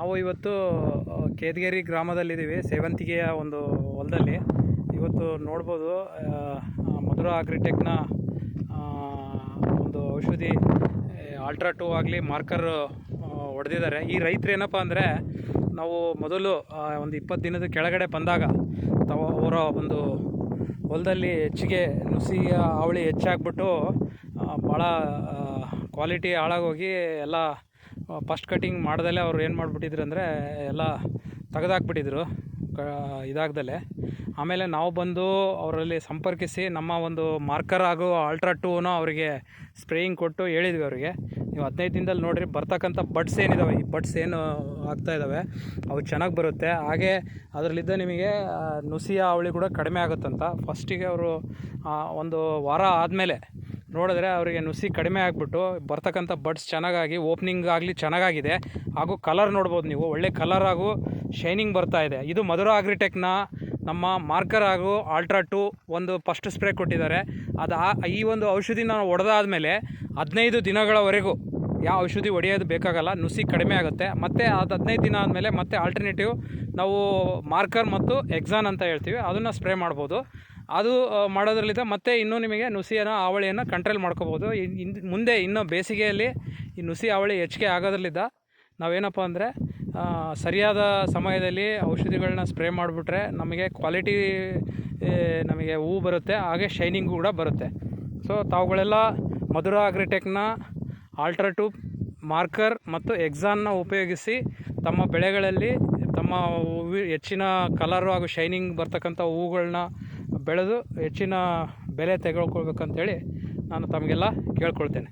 ನಾವು ಇವತ್ತು ಕೇದಗೇರಿ ಗ್ರಾಮದಲ್ಲಿದ್ದೀವಿ. ಸೇವಂತಿಗೆಯ ಒಂದು ಹೊಲದಲ್ಲಿ. ಇವತ್ತು ನೋಡ್ಬೋದು ಮಧುರ ಅಗ್ರಿಟೆಕ್ನ ಒಂದು ಔಷಧಿ ಆಲ್ಟ್ರಾ ಟೂ ಆಗಲಿ ಮಾರ್ಕರ್ ಹೊಡೆದಿದ್ದಾರೆ. ಈ ರೈತರು ಏನಪ್ಪ ಅಂದರೆ, ನಾವು ಮೊದಲು ಒಂದು ಇಪ್ಪತ್ತು ದಿನದ ಕೆಳಗಡೆ ಬಂದಾಗ, ತಾವು ಅವರ ಒಂದು ಹೊಲದಲ್ಲಿ ಹೆಚ್ಚಿಗೆ ನುಸಿಯ ಹಾವಳಿ ಹೆಚ್ಚಾಗ್ಬಿಟ್ಟು ಭಾಳ ಕ್ವಾಲಿಟಿ ಹಾಳಾಗೋಗಿ ಎಲ್ಲ ಫಸ್ಟ್ ಕಟಿಂಗ್ ಮಾಡ್ದಲೇ ಅವ್ರು ಏನು ಮಾಡಿಬಿಟ್ಟಿದ್ರು ಅಂದರೆ ಎಲ್ಲ ತೆಗೆದಾಕ್ಬಿಟ್ಟಿದ್ರು, ಕ ಇದಾಗ್ದಲೆ ಆಮೇಲೆ ನಾವು ಬಂದು ಅವರಲ್ಲಿ ಸಂಪರ್ಕಿಸಿ ನಮ್ಮ ಒಂದು ಮಾರ್ಕರ್ ಹಾಗೂ ಅಲ್ಟ್ರಾ ಟೂನು ಅವರಿಗೆ ಸ್ಪ್ರೇಯಿಂಗ್ ಕೊಟ್ಟು ಹೇಳಿದ್ವಿ ಅವರಿಗೆ. ನೀವು ಹದಿನೈದು ದಿನದಲ್ಲಿ ನೋಡಿರಿ, ಬರ್ತಕ್ಕಂಥ ಬಡ್ಸ್ ಏನಿದಾವೆ, ಈ ಬಡ್ಸ್ ಏನು ಆಗ್ತಾ ಇದ್ದಾವೆ ಅವು ಚೆನ್ನಾಗಿ ಬರುತ್ತೆ. ಹಾಗೆ ಅದರಲ್ಲಿದ್ದ ನಿಮಗೆ ನುಸಿಯ ಅವಳಿ ಕೂಡ ಕಡಿಮೆ ಆಗುತ್ತಂತ. ಫಸ್ಟಿಗೆ ಅವರು ಒಂದು ವಾರ ಆದಮೇಲೆ ನೋಡಿದ್ರೆ ಅವರಿಗೆ ನುಸಿ ಕಡಿಮೆ ಆಗಿಬಿಟ್ಟು ಬರ್ತಕ್ಕಂಥ ಬಡ್ಸ್ ಚೆನ್ನಾಗಾಗಿ ಓಪನಿಂಗ್ ಆಗಲಿ ಚೆನ್ನಾಗಾಗಿದೆ. ಹಾಗೂ ಕಲರ್ ನೋಡ್ಬೋದು ನೀವು. ಒಳ್ಳೆ ಕಲರ್ ಹಾಗೂ ಶೈನಿಂಗ್ ಬರ್ತಾ ಇದೆ. ಇದು ಮಧುರ ಅಗ್ರಿಟೆಕ್ನ ನಮ್ಮ ಮಾರ್ಕರ್ ಹಾಗೂ ಆಲ್ಟ್ರಾ ಟು ಒಂದು ಫಸ್ಟ್ ಸ್ಪ್ರೇ ಕೊಟ್ಟಿದ್ದಾರೆ. ಅದು ಈ ಒಂದು ಔಷಧಿನ ಹೊಡೆದಾದ ಮೇಲೆ ಹದಿನೈದು ದಿನಗಳವರೆಗೂ ಯಾವ ಔಷಧಿ ಹೊಡೆಯೋದು ಬೇಕಾಗಲ್ಲ, ನುಸಿ ಕಡಿಮೆ ಆಗುತ್ತೆ. ಮತ್ತು ಅದು ಹದಿನೈದು ದಿನ ಆದಮೇಲೆ ಮತ್ತೆ ಆಲ್ಟರ್ನೇಟಿವ್ ನಾವು ಮಾರ್ಕರ್ ಮತ್ತು ಎಕ್ಸಾನ್ ಅಂತ ಹೇಳ್ತೀವಿ, ಅದನ್ನು ಸ್ಪ್ರೇ ಮಾಡ್ಬೋದು. ಅದು ಮಾಡೋದ್ರಲ್ಲಿದ್ದ ಮತ್ತೆ ಇನ್ನೂ ನಿಮಗೆ ನುಸಿಯನ್ನು ಹಾವಳಿಯನ್ನು ಕಂಟ್ರೋಲ್ ಮಾಡ್ಕೋಬೋದು. ಮುಂದೆ ಇನ್ನೂ ಬೇಸಿಗೆಯಲ್ಲಿ ಈ ನುಸಿ ಹಾವಳಿ ಹೆಚ್ಚಿಗೆ ಆಗೋದ್ರಲ್ಲಿದ್ದ ನಾವೇನಪ್ಪ ಅಂದರೆ ಸರಿಯಾದ ಸಮಯದಲ್ಲಿ ಔಷಧಿಗಳನ್ನ ಸ್ಪ್ರೇ ಮಾಡಿಬಿಟ್ರೆ ನಮಗೆ ಕ್ವಾಲಿಟಿ ನಮಗೆ ಹೂವು ಬರುತ್ತೆ, ಹಾಗೆ ಶೈನಿಂಗ್ ಕೂಡ ಬರುತ್ತೆ. ಸೊ ತಾವುಗಳೆಲ್ಲ ಮಧುರ ಅಗ್ರಿಟೆಕ್ನ ಆಲ್ಟ್ರಾಟ್ಯೂಬ್, ಮಾರ್ಕರ್ ಮತ್ತು ಎಕ್ಸಾನ್ನ ಉಪಯೋಗಿಸಿ ತಮ್ಮ ಬೆಳೆಗಳಲ್ಲಿ ತಮ್ಮ ಹೆಚ್ಚಿನ ಕಲರು ಹಾಗೂ ಶೈನಿಂಗ್ ಬರ್ತಕ್ಕಂಥ ಹೂವುಗಳನ್ನ ಬೆಳೆದು ಹೆಚ್ಚಿನ ಬೆಲೆ ತೆಗೆದುಕೊಳ್ಬೇಕಂತೇಳಿ ನಾನು ತಮಗೆಲ್ಲ ಕೇಳ್ಕೊಳ್ತೇನೆ.